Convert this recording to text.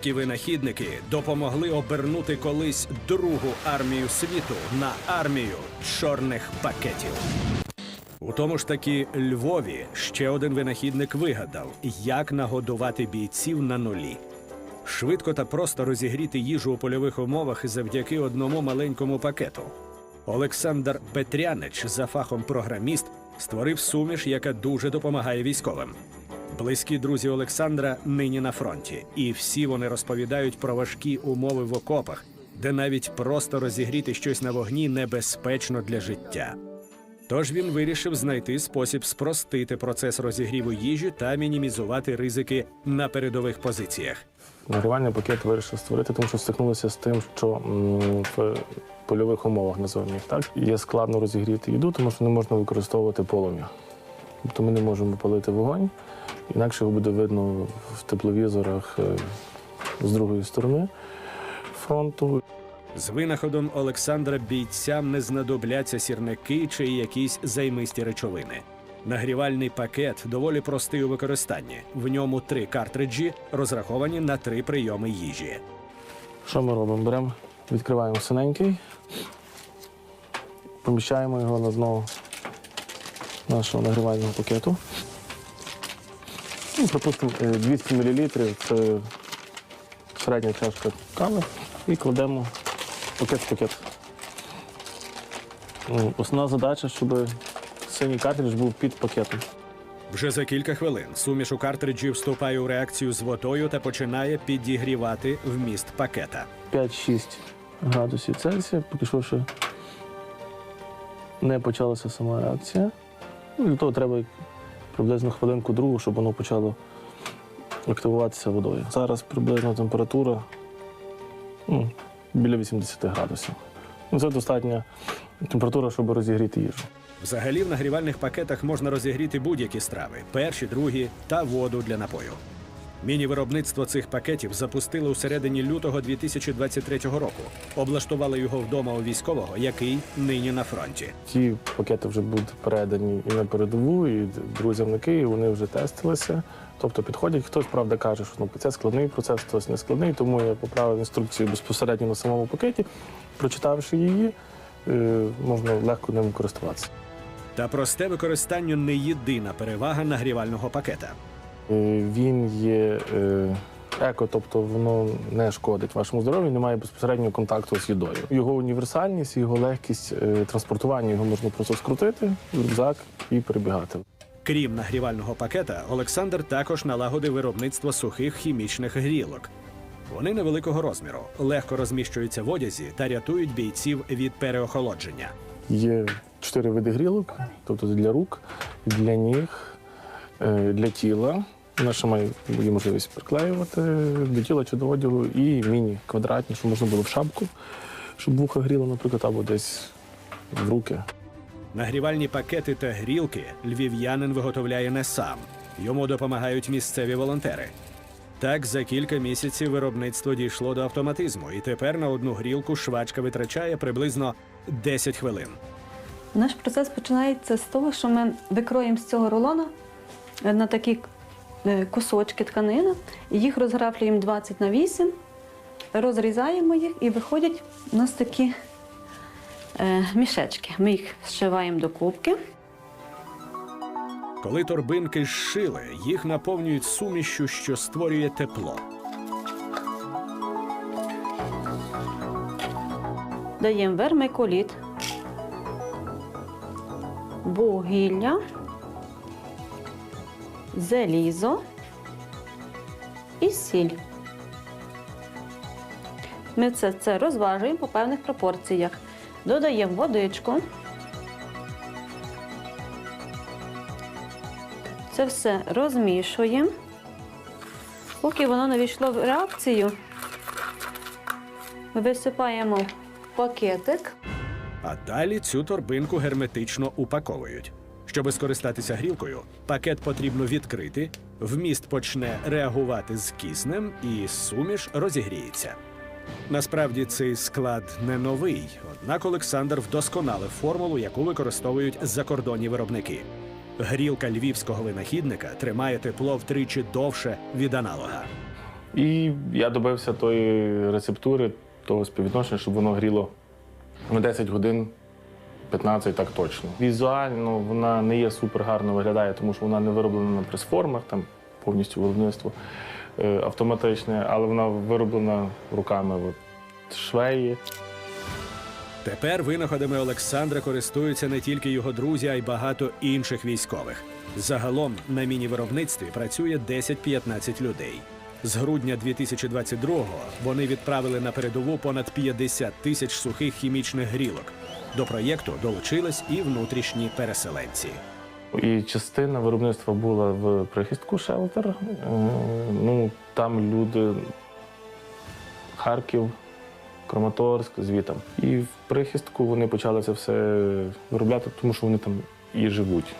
Львівські винахідники допомогли обернути колись другу армію світу на армію чорних пакетів. У тому ж таки Львові ще один винахідник вигадав, як нагодувати бійців на нулі. Швидко та просто розігріти їжу у польових умовах завдяки одному маленькому пакету. Олександр Петрянич, за фахом програміст, створив суміш, яка дуже допомагає військовим. Близькі друзі Олександра нині на фронті, і всі вони розповідають про важкі умови в окопах, де навіть просто розігріти щось на вогні небезпечно для життя. Тож він вирішив знайти спосіб спростити процес розігріву їжі та мінімізувати ризики на передових позиціях. Нагрівальний пакет вирішив створити, тому що стикнулися з тим, що в польових умовах називаємо так. Є складно розігріти їду, тому що не можна використовувати полум'я. Тобто ми не можемо палити вогонь, інакше його буде видно в тепловізорах е, з другої сторони фронту. З винаходом Олександра бійцям не знадобляться сірники чи якісь займисті речовини. Нагрівальний пакет доволі простий у використанні. В ньому три картриджі, розраховані на три прийоми їжі. Що ми робимо? Беремо, відкриваємо синенький, поміщаємо його на дно нашого нагрівального пакету. Ну, припустимо, е, 200 мл це середня чашка кави і кладемо пакет в пакет. Ну, Основна задача, щоб синій картридж був під пакетом. Вже за кілька хвилин суміш у картриджі вступає у реакцію з водою та починає підігрівати вміст пакета. 5-6 градусів Цельсія, поки що ще не почалася сама реакція. Ну, Для того треба приблизно хвилинку другу, щоб воно почало активуватися водою. Зараз приблизно температура ну, біля 80 градусів. Ну, Це достатня температура, щоб розігріти їжу. Взагалі в нагрівальних пакетах можна розігріти будь-які страви перші, другі та воду для напою. Міні-виробництво цих пакетів запустили у середині лютого 2023 року. Облаштували його вдома у військового, який нині на фронті. Ті пакети вже будуть передані і на передову, і друзям на Київ, вони вже тестилися. Тобто підходять, хтось правда каже, що ну, це складний процес, хтось не складний, тому я поправив інструкцію безпосередньо на самому пакеті. Прочитавши її, е, можна легко ним користуватися. Та просте використання не єдина перевага нагрівального пакета. Е, Він є е, еко, тобто воно не шкодить вашому здоров'ю, немає безпосереднього контакту з їдою. Його універсальність, його легкість е, транспортування, його можна просто скрутити в рюкзак і перебігати. Крім нагрівального пакета, Олександр також налагодив виробництво сухих хімічних грілок. Вони невеликого розміру, легко розміщуються в одязі та рятують бійців від переохолодження. Є чотири види грілок, тобто для рук, для ніг, для тіла. Вона ще має є можливість приклеювати до тіла чи до одягу, і міні-квадратні, щоб можна було в шапку, щоб вуха гріло, наприклад, або десь в руки. Нагрівальні пакети та грілки львів'янин виготовляє не сам. Йому допомагають місцеві волонтери. Так, за кілька місяців виробництво дійшло до автоматизму, і тепер на одну грілку швачка витрачає приблизно 10 хвилин. Наш процес починається з того, що ми викроїмо з цього рулона на такі кусочки тканини, їх розграфлюємо 20 на 8, розрізаємо їх і виходять у нас такі е, мішечки. Ми їх зшиваємо до кубки. Коли торбинки зшили, їх наповнюють сумішю, що створює тепло. Даємо вермикуліт, вугілля, залізо і сіль. Ми це, це розважуємо по певних пропорціях. Додаємо водичку. Це все розмішуємо. Поки воно не війшло в реакцію, висипаємо пакетик. А далі цю торбинку герметично упаковують. Щоби скористатися грілкою, пакет потрібно відкрити, вміст почне реагувати з киснем і суміш розігріється. Насправді цей склад не новий, однак Олександр вдосконалив формулу, яку використовують закордонні виробники. Грілка львівського винахідника тримає тепло втричі довше від аналога. І я добився тої рецептури, того співвідношення, щоб воно гріло на 10 годин 15 так точно. Візуально вона не є супер гарно виглядає, тому що вона не вироблена на прес-формах, там повністю виробництво е, автоматичне, але вона вироблена руками от, швеї. Тепер винаходами Олександра користуються не тільки його друзі, а й багато інших військових. Загалом на міні-виробництві працює 10-15 людей. З грудня 2022-го вони відправили на передову понад 50 тисяч сухих хімічних грілок. До проєкту долучились і внутрішні переселенці. І частина виробництва була в прихистку Шелтер. Ну, там люди Харків, Краматорськ, звітом. І в прихистку вони почали це все виробляти, тому що вони там і живуть.